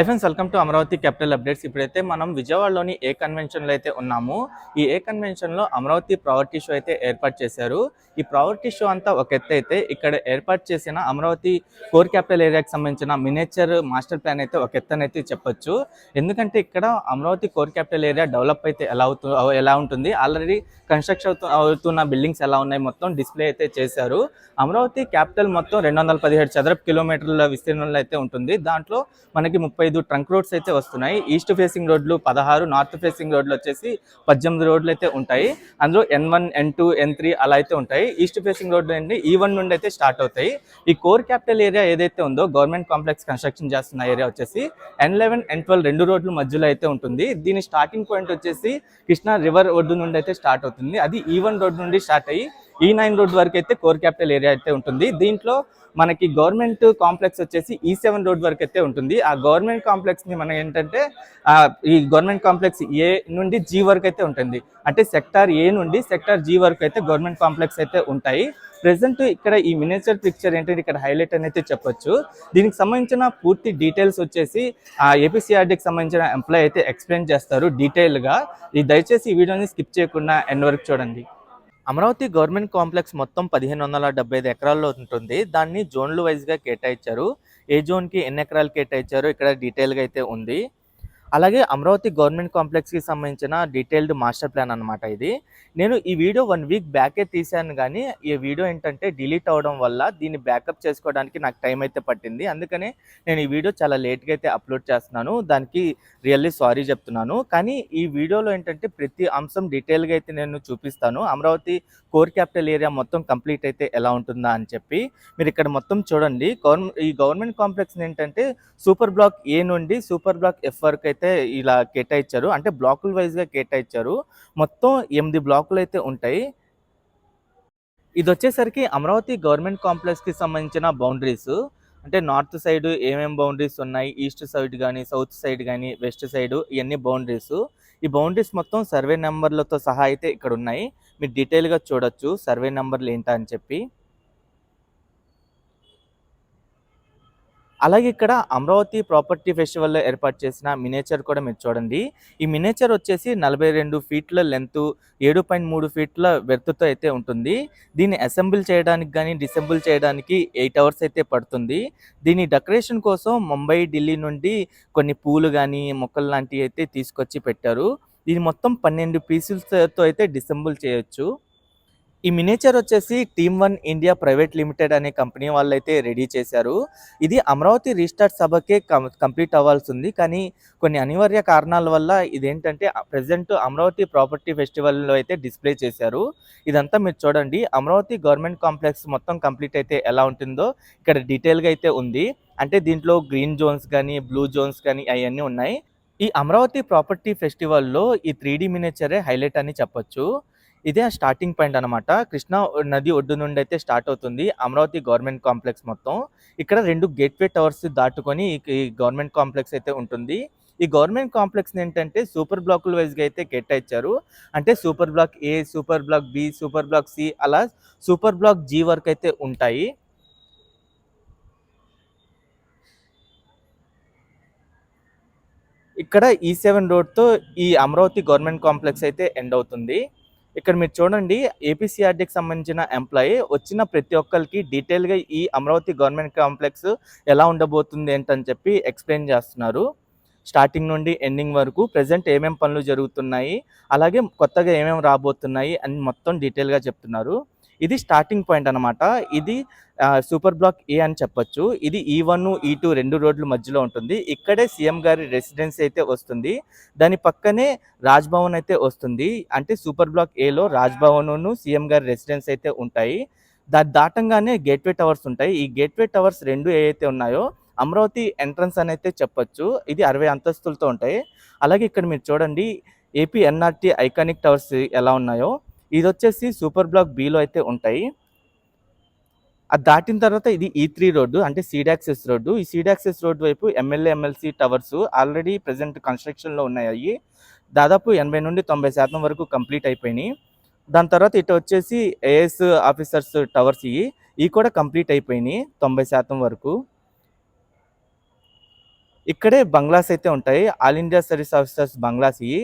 Hi friends welcome to Amaravati capital updates ఇప్పుడైతే మనం విజయవాడలోని ఏ కన్వెన్షన్లో అయితే ఉన్నాము ఈ ఏ కన్వెన్షన్లో అమరావతి ప్రావర్టీ షో అయితే ఏర్పాటు చేశారు. ఈ ప్రావర్టీ షో అంతా ఒక ఎత్తు అయితే ఇక్కడ ఏర్పాటు చేసిన అమరావతి కోర్ క్యాపిటల్ ఏరియాకి సంబంధించిన మినేచర్ మాస్టర్ ప్లాన్ అయితే ఒక ఎత్తనైతే చెప్పొచ్చు. ఎందుకంటే ఇక్కడ Amaravati core capital area develop అయితే ఎలా అవుతు ఎలా ఉంటుంది? ఆల్రెడీ కన్స్ట్రక్షన్ అవుతు అవుతున్న బిల్డింగ్స్ ఎలా ఉన్నాయి? మొత్తం డిస్ప్లే అయితే చేశారు. అమరావతి క్యాపిటల్ మొత్తం రెండు వందల పదిహేడు చదరపు కిలోమీటర్ల విస్తీర్ణంలో అయితే ఉంటుంది. దాంట్లో మనకి ముప్పై ఐదు ట్రంక్ రోడ్స్ అయితే వస్తున్నాయి. ఈస్ట్ ఫేసింగ్ రోడ్లు పదహారు నార్త్ ఫేసింగ్ రోడ్లు వచ్చేసి పద్దెనిమిది రోడ్లు అయితే ఉంటాయి. అందులో N one N two N three అలా అయితే ఉంటాయి. ఈస్ట్ ఫేసింగ్ రోడ్లు అండి ఈ వన్ నుండి అయితే స్టార్ట్ అవుతాయి. ఈ కోర్ క్యాపిటల్ ఏరియా ఏదైతే ఉందో గవర్నమెంట్ కాంప్లెక్స్ కన్స్ట్రక్షన్ చేస్తున్న ఏరియా వచ్చేసి ఎన్ లెవెన్ ఎన్ ట్వెల్వ్ రెండు రోడ్ల మధ్యలో అయితే ఉంటుంది. దీని స్టార్టింగ్ పాయింట్ వచ్చేసి కృష్ణా రివర్ ఒడ్డు నుండి అయితే స్టార్ట్ అవుతుంది. అది e ఈ వన్ రోడ్ నుండి స్టార్ట్ అయ్యి ఈ నైన్ రోడ్ వరకు అయితే కోర్ క్యాపిటల్ ఏరియా అయితే ఉంటుంది. దీంట్లో మనకి గవర్నమెంట్ కాంప్లెక్స్ వచ్చేసి e ఈ సెవెన్ రోడ్ వరకు అయితే ఉంటుంది. ఆ గవర్నమెంట్ కాంప్లెక్స్ని మనం ఏంటంటే ఈ గవర్నమెంట్ కాంప్లెక్స్ ఏ నుండి జీ వరకు అయితే ఉంటుంది. అంటే సెక్టార్ ఏ నుండి సెక్టార్ జీ వరకు అయితే గవర్నమెంట్ కాంప్లెక్స్ అయితే ఉంటాయి. ప్రెసెంట్ ఇక్కడ ఈ మినేచర్ పిక్చర్ ఏంటంటే ఇక్కడ హైలైట్ అనేది చెప్పొచ్చు. దీనికి సంబంధించిన పూర్తి డీటెయిల్స్ వచ్చేసి ఆ ఏపీసీఆర్డీకి సంబంధించిన ఎంప్లాయ్ అయితే ఎక్స్ప్లెయిన్ చేస్తారు డీటెయిల్గా ఈ దయచేసి ఈ వీడియోని స్కిప్ చేయకుండా ఎండ్ వరకు చూడండి. అమరావతి గవర్నమెంట్ కాంప్లెక్స్ మొత్తం పదిహేను వందల డెబ్బై ఐదు ఎకరాల్లో ఉంటుంది. దాన్ని జోన్లు వైజ్గా కేటాయించారు. ఏ జోన్కి ఎన్ని ఎకరాలు కేటాయించారు ఇక్కడ డీటెయిల్గా అయితే ఉంది. అలాగే అమరావతి గవర్నమెంట్ కాంప్లెక్స్కి సంబంధించిన డీటెయిల్డ్ మాస్టర్ ప్లాన్ అనమాట ఇది. నేను ఈ వీడియో వన్ వీక్ బ్యాకే తీశాను కానీ ఈ వీడియో ఏంటంటే డిలీట్ అవ్వడం వల్ల దీన్ని బ్యాకప్ చేసుకోవడానికి నాకు టైం అయితే పట్టింది. అందుకనే నేను ఈ వీడియో చాలా లేట్గా అయితే అప్లోడ్ చేస్తున్నాను. దానికి రియల్లీ సారీ చెప్తున్నాను. కానీ ఈ వీడియోలో ఏంటంటే ప్రతి అంశం డీటెయిల్గా అయితే నేను చూపిస్తాను. అమరావతి కోర్ క్యాపిటల్ ఏరియా మొత్తం కంప్లీట్ అయితే ఎలా ఉంటుందా అని చెప్పి మీరు ఇక్కడ మొత్తం చూడండి. గవర్నమెంట్ ఈ గవర్నమెంట్ కాంప్లెక్స్ ఏంటంటే సూపర్ బ్లాక్ ఏ నుండి సూపర్ బ్లాక్ ఎఫ్ వరకు అయితే ఇలా కేటాయించారు అంటే బ్లాకుల వైజ్గా కేటాయించారు మొత్తం ఎనిమిది బ్లాకులు అయితే ఉంటాయి. ఇది వచ్చేసరికి అమరావతి గవర్నమెంట్ కాంప్లెక్స్కి సంబంధించిన బౌండరీస్. అంటే నార్త్ సైడ్ ఏమేమి బౌండరీస్ ఉన్నాయి? ఈస్ట్ సైడ్ కానీ సౌత్ సైడ్ కానీ వెస్ట్ సైడ్ ఇవన్నీ బౌండరీస్. ఈ బౌండరీస్ మొత్తం సర్వే నెంబర్లతో సహా అయితే ఇక్కడ ఉన్నాయి మీరు డీటెయిల్గా చూడొచ్చు. సర్వే నెంబర్లు ఏంటా అని చెప్పి. అలాగే ఇక్కడ అమరావతి ప్రాపర్టీ ఫెస్టివల్లో ఏర్పాటు చేసిన మినేచర్ కూడా మీరు చూడండి. ఈ మినేచర్ వచ్చేసి నలభై రెండు ఫీట్ల లెంత్ ఏడు పాయింట్ మూడు ఫీట్ల వెర్త్తో అయితే ఉంటుంది. దీన్ని అసెంబుల్ చేయడానికి కానీ డిసెంబుల్ చేయడానికి ఎయిట్ అవర్స్ అయితే పడుతుంది. దీని డెకరేషన్ కోసం ముంబై ఢిల్లీ నుండి కొన్ని పూలు కానీ మొక్కలు లాంటివి అయితే తీసుకొచ్చి పెట్టారు. దీని మొత్తం పన్నెండు పీసులతో అయితే డిసెంబుల్ చేయొచ్చు. ఈ మినేచర్ వచ్చేసి team one India private limited అనే కంపెనీ వాళ్ళు అయితే రెడీ చేశారు. ఇది అమరావతి రీస్టార్ట్ సభకే కం- కంప్లీట్ అవ్వాల్సి ఉంది కానీ కొన్ని అనివార్య కారణాల వల్ల ఇదేంటంటే ప్రజెంట్ అమరావతి ప్రాపర్టీ ఫెస్టివల్లో అయితే డిస్ప్లే చేశారు. ఇదంతా మీరు చూడండి. అమరావతి గవర్నమెంట్ కాంప్లెక్స్ మొత్తం కంప్లీట్ అయితే ఎలా ఉంటుందో ఇక్కడ డీటెయిల్గా అయితే ఉంది. అంటే దీంట్లో గ్రీన్ జోన్స్ కానీ బ్లూ జోన్స్ కానీ అవన్నీ ఉన్నాయి. ఈ అమరావతి ప్రాపర్టీ ఫెస్టివల్లో ఈ త్రీ డి మినేచరే హైలైట్ అని చెప్పొచ్చు. ఇదే స్టార్టింగ్ పాయింట్ అనమాట కృష్ణా నది ఒడ్డు నుండి అయితే స్టార్ట్ అవుతుంది. అమరావతి గవర్నమెంట్ కాంప్లెక్స్ మొత్తం. ఇక్కడ రెండు గేట్వే టవర్స్ దాటుకొని ఈ- గవర్నమెంట్ కాంప్లెక్స్ అయితే ఉంటుంది. ఈ గవర్నమెంట్ కాంప్లెక్స్ ఏంటంటే సూపర్ బ్లాకుల వైజ్గా అయితే కేటాయించారు అంటే super block A super block B super block C అలా సూపర్ బ్లాక్ జీ వరకు అయితే ఉంటాయి. ఇక్కడ ఈ సెవెన్ రోడ్తో ఈ అమరావతి గవర్నమెంట్ కాంప్లెక్స్ అయితే ఎండ్ అవుతుంది. ఇక్కడ మీరు చూడండి ఏపీసీఆర్డీకి సంబంధించిన ఎంప్లాయీ వచ్చిన ప్రతి ఒక్కరికి డీటెయిల్గా ఈ అమరావతి గవర్నమెంట్ కాంప్లెక్స్ ఎలా ఉండబోతుంది ఏంటని చెప్పి ఎక్స్ప్లెయిన్ చేస్తున్నారు. స్టార్టింగ్ నుండి ఎండింగ్ వరకు ప్రజెంట్ ఏమేమి పనులు జరుగుతున్నాయి అలాగే కొత్తగా ఏమేమి రాబోతున్నాయి అని మొత్తం డీటెయిల్గా చెప్తున్నారు. ఇది స్టార్టింగ్ పాయింట్ అనమాట ఇది సూపర్ బ్లాక్ ఏ అని చెప్పొచ్చు. ఇది ఈ వన్ ఈ టూ రెండు రోడ్ల మధ్యలో ఉంటుంది. ఇక్కడే సీఎం గారి రెసిడెన్సీ అయితే వస్తుంది. దాని పక్కనే రాజ్భవన్ అయితే వస్తుంది. అంటే సూపర్ బ్లాక్ ఏలో రాజ్ సీఎం గారి రెసిడెన్స్ అయితే ఉంటాయి. దాని దాటంగానే గేట్వే టవర్స్ ఉంటాయి. ఈ గేట్వే టవర్స్ రెండు ఏవైతే ఉన్నాయో అమరావతి ఎంట్రన్స్ అని అయితే చెప్పొచ్చు. ఇది అరవై అంతస్తులతో ఉంటాయి. అలాగే ఇక్కడ మీరు చూడండి ఏపీ ఎన్ఆర్టీ ఐకానిక్ టవర్స్ ఎలా ఉన్నాయో. ఇది వచ్చేసి సూపర్ బ్లాక్ బిలో అయితే ఉంటాయి. అది దాటిన తర్వాత ఇది e ఈ త్రీ రోడ్డు అంటే సీడాక్సెస్ రోడ్డు. ఈ సీడాక్సెస్ రోడ్డు వైపు MLA MLC towers already present కన్స్ట్రక్షన్లో ఉన్నాయి దాదాపు ఎనభై నుండి తొంభై శాతం వరకు కంప్లీట్ అయిపోయినాయి. దాని తర్వాత ఇటు వచ్చేసి ఏఎస్ ఆఫీసర్స్ టవర్స్ ఇవి. ఇవి కూడా కంప్లీట్ అయిపోయినాయి తొంభై శాతం వరకు. ఇక్కడే బంగ్లాస్ అయితే ఉంటాయి. All India service officers bungalows ఇవి.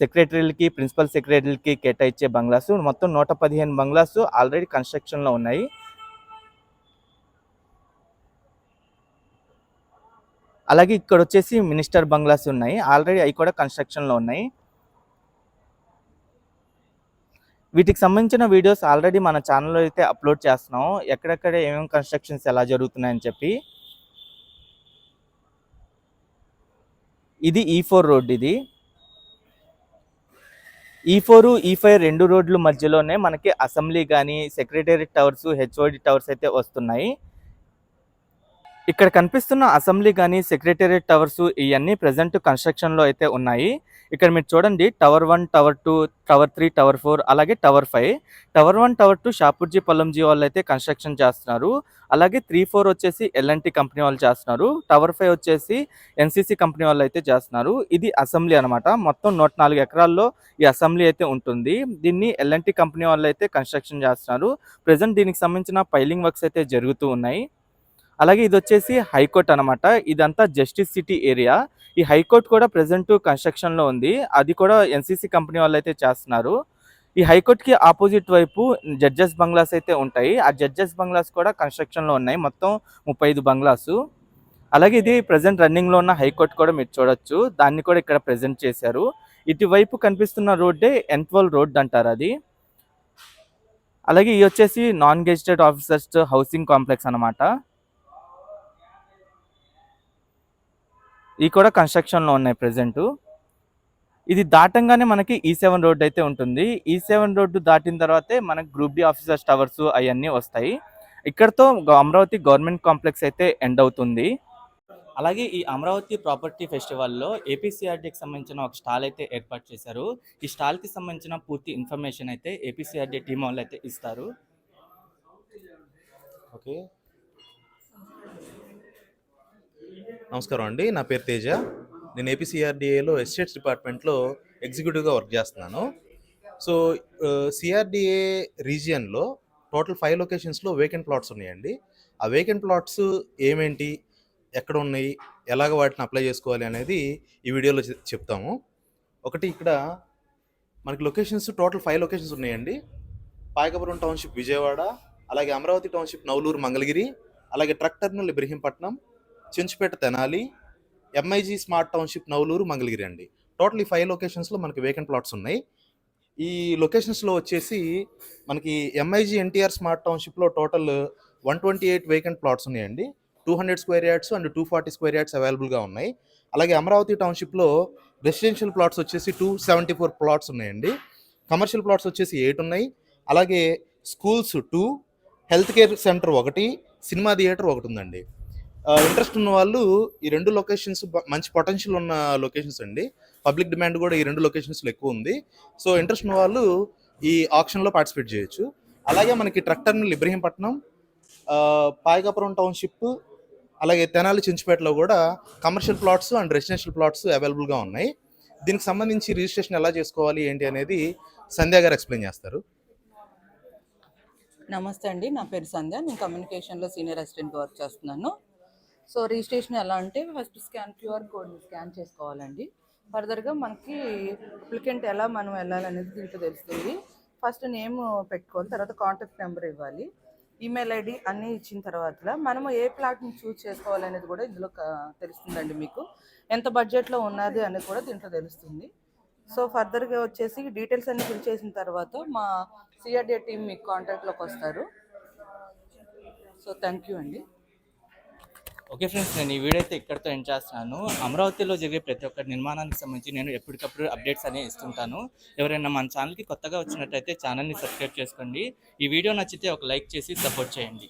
సెక్రటరీలకి ప్రిన్సిపల్ సెక్రటరీలకి కేటాయించే బంగ్లాస్. మొత్తం నూట పదిహేను బంగ్లాస్ ఆల్రెడీ కన్స్ట్రక్షన్లో ఉన్నాయి. అలాగే ఇక్కడ వచ్చేసి మినిస్టర్ బంగ్లాస్ ఉన్నాయి. ఆల్రెడీ అవి కూడా కన్స్ట్రక్షన్లో ఉన్నాయి. వీటికి సంబంధించిన వీడియోస్ ఆల్రెడీ మన ఛానల్లో అయితే అప్లోడ్ చేస్తున్నాం. ఎక్కడెక్కడ ఏమేమి కన్స్ట్రక్షన్స్ ఎలా జరుగుతున్నాయని చెప్పి. ఇది ఈ ఫోర్ రోడ్ ఇది. ఈ ఫోర్ ఈ ఫైవ్ రెండు రోడ్ల మధ్యలోనే మనకి అసెంబ్లీ కానీ సెక్రటేరియట్ టవర్స్ హెచ్ఓడి టవర్స్ అయితే వస్తున్నాయి. ఇక్కడ కనిపిస్తున్న అసెంబ్లీ కానీ సెక్రటేరియట్ టవర్స్ ఇవన్నీ ప్రజెంట్ కన్స్ట్రక్షన్లో అయితే ఉన్నాయి. ఇక్కడ మీరు చూడండి tower one tower two tower three tower four అలాగే tower five tower one tower two Shapoorji Pallonji వాళ్ళు అయితే కన్స్ట్రక్షన్ చేస్తున్నారు. అలాగే త్రీ ఫోర్ వచ్చేసి ఎల్ఎన్టీ కంపెనీ వాళ్ళు చేస్తున్నారు. టవర్ ఫైవ్ వచ్చేసి ఎన్సీసీ కంపెనీ వాళ్ళు అయితే చేస్తున్నారు. ఇది అసెంబ్లీ అనమాట మొత్తం నూట నాలుగు ఎకరాల్లో ఈ అసెంబ్లీ అయితే ఉంటుంది. దీన్ని ఎల్ఎన్టీ కంపెనీ వాళ్ళు అయితే కన్స్ట్రక్షన్ చేస్తున్నారు. ప్రజెంట్ దీనికి సంబంధించిన పైలింగ్ వర్క్స్ అయితే జరుగుతూ ఉన్నాయి. అలాగే ఇది వచ్చేసి హైకోర్ట్ అనమాట ఇదంతా జస్టిస్ సిటీ ఏరియా ఈ హైకోర్ట్ కూడా ప్రజెంట్ కన్స్ట్రక్షన్లో ఉంది. అది కూడా ఎన్సీసీ కంపెనీ వాళ్ళు అయితే చేస్తున్నారు. ఈ హైకోర్ట్కి ఆపోజిట్ వైపు జడ్జెస్ బంగ్లాస్ అయితే ఉంటాయి. ఆ జడ్జెస్ బంగ్లాస్ కూడా కన్స్ట్రక్షన్లో ఉన్నాయి. మొత్తం ముప్పై ఐదు బంగ్లాసు. అలాగే ఇది ప్రజెంట్ రన్నింగ్లో ఉన్న హైకోర్ట్ కూడా మీరు చూడొచ్చు. దాన్ని కూడా ఇక్కడ ప్రజెంట్ చేశారు. ఇటువైపు కనిపిస్తున్న రోడ్డే ఎన్ట్వల్ రోడ్ అంటారు అది. అలాగే ఇది వచ్చేసి non gazetted officers housing complex అనమాట ఇవి కూడా కన్స్ట్రక్షన్లో ఉన్నాయి ప్రజెంటు ఇది దాటంగానే మనకి ఈ సెవెన్ రోడ్ అయితే ఉంటుంది. E ఈ సెవెన్ రోడ్డు దాటిన తర్వాతే మనకి గ్రూప్ డి ఆఫీసర్స్ టవర్స్ అవన్నీ వస్తాయి. ఇక్కడతో అమరావతి గవర్నమెంట్ కాంప్లెక్స్ అయితే ఎండ్ అవుతుంది. అలాగే ఈ అమరావతి ప్రాపర్టీ ఫెస్టివల్లో ఏపీసీఆర్డీకి సంబంధించిన ఒక స్టాల్ అయితే ఏర్పాటు చేశారు. ఈ స్టాల్కి సంబంధించిన పూర్తి ఇన్ఫర్మేషన్ అయితే ఏపీసీఆర్డీ టీం వాళ్ళు అయితే ఇస్తారు. ఓకే నమస్కారం అండి. నా పేరు తేజ. నేను ఏపీసీఆర్డీఏలో ఎస్టేట్స్ డిపార్ట్మెంట్లో ఎగ్జిక్యూటివ్గా వర్క్ చేస్తున్నాను. సో సిఆర్డిఏ రీజియన్లో టోటల్ ఫైవ్ లొకేషన్స్లో వేకెంట్ ప్లాట్స్ ఉన్నాయండి. ఆ వేకెంట్ ప్లాట్స్ ఏమేంటి ఎక్కడ ఉన్నాయి ఎలాగ వాటిని అప్లై చేసుకోవాలి అనేది ఈ వీడియోలో చెప్తాము. ఒకటి ఇక్కడ మనకి లొకేషన్స్ టోటల్ ఫైవ్ లొకేషన్స్ ఉన్నాయండి. పాయకపురం టౌన్షిప్ విజయవాడ అలాగే అమరావతి టౌన్షిప్ నవలూరు మంగళగిరి అలాగే truck terminal Ibrahimpatnam Chenchupeta Tenali MIG smart township Navuluru Mangalagiri అండి. టోటల్ ఈ ఫైవ్ లొకేషన్స్లో మనకి వేకెంట్ ప్లాట్స్ ఉన్నాయి. ఈ లొకేషన్స్లో వచ్చేసి మనకి MIG NTR smart టౌన్షిప్లో total one twenty eight vacant plots ఉన్నాయండి. Two hundred square yards and two forty square yards అవైలబుల్గా ఉన్నాయి. అలాగే అమరావతి టౌన్షిప్లో రెసిడెన్షియల్ ప్లాట్స్ వచ్చేసి టూ సెవెంటీ ఫోర్ ప్లాట్స్ ఉన్నాయండి. కమర్షియల్ ప్లాట్స్ వచ్చేసి ఎయిట్ ఉన్నాయి. అలాగే schools two health care center ఒకటి సినిమా థియేటర్ ఒకటి ఉందండి. ఇంట్రెస్ట్ ఉన్న వాళ్ళు ఈ రెండు లొకేషన్స్ మంచి పొటెన్షియల్ ఉన్న లొకేషన్స్ అండి. పబ్లిక్ డిమాండ్ కూడా ఈ రెండు లొకేషన్స్లో ఎక్కువ ఉంది. సో ఇంట్రెస్ట్ ఉన్న వాళ్ళు ఈ ఆప్షన్లో పార్టిసిపేట్ చేయొచ్చు. అలాగే మనకి truck terminal Ibrahimpatnam Payakapuram township అలాగే తెనాలి చించుపేటలో కూడా commercial plots and residential plots అవైలబుల్గా ఉన్నాయి. దీనికి సంబంధించి రిజిస్ట్రేషన్ ఎలా చేసుకోవాలి ఏంటి అనేది సంధ్య గారు ఎక్స్ప్లెయిన్ చేస్తారు. నమస్తే అండి. నా పేరు సంధ్య. నేను కమ్యూనికేషన్లో సీనియర్ అసిస్టెంట్ వర్క్ చేస్తున్నాను. సో రిజిస్ట్రేషన్ ఎలా అంటే ఫస్ట్ స్కాన్ క్యూఆర్ కోడ్ని స్కాన్ చేసుకోవాలండి. ఫర్దర్గా మనకి అప్లికెంట్ ఎలా మనం వెళ్ళాలనేది దీంట్లో తెలుస్తుంది. ఫస్ట్ నేమ్ పెట్టుకోవాలి తర్వాత కాంటాక్ట్ నెంబర్ ఇవ్వాలి. ఈమెయిల్ ఐడి అన్నీ ఇచ్చిన తర్వాత మనము ఏ ప్లాట్ని చూస్ చేసుకోవాలనేది కూడా ఇందులో తెలుస్తుందండి మీకు. ఎంత బడ్జెట్లో ఉన్నది అనేది కూడా దీంట్లో తెలుస్తుంది. సో ఫర్దర్గా వచ్చేసి డీటెయిల్స్ అన్ని ఫిల్ చేసిన తర్వాత మా సిఆర్డిఏ టీం మీకు కాంటాక్ట్లోకి వస్తారు. సో థ్యాంక్ యూ అండి. ఓకే ఫ్రెండ్స్ నేను ఈ వీడియో అయితే ఇక్కడితో ఎండ్ చేస్తున్నాను. అమరావతిలో జరిగే ప్రతి ఒక్క నిర్మాణానికి సంబంధించి నేను ఎప్పటికప్పుడు అప్డేట్స్ అనేవి ఇస్తుంటాను. ఎవరైనా మన ఛానల్కి కొత్తగా వచ్చినట్టయితే ఛానల్ని సబ్స్క్రైబ్ చేసుకోండి. ఈ వీడియో నచ్చితే ఒక లైక్ చేసి సపోర్ట్ చేయండి.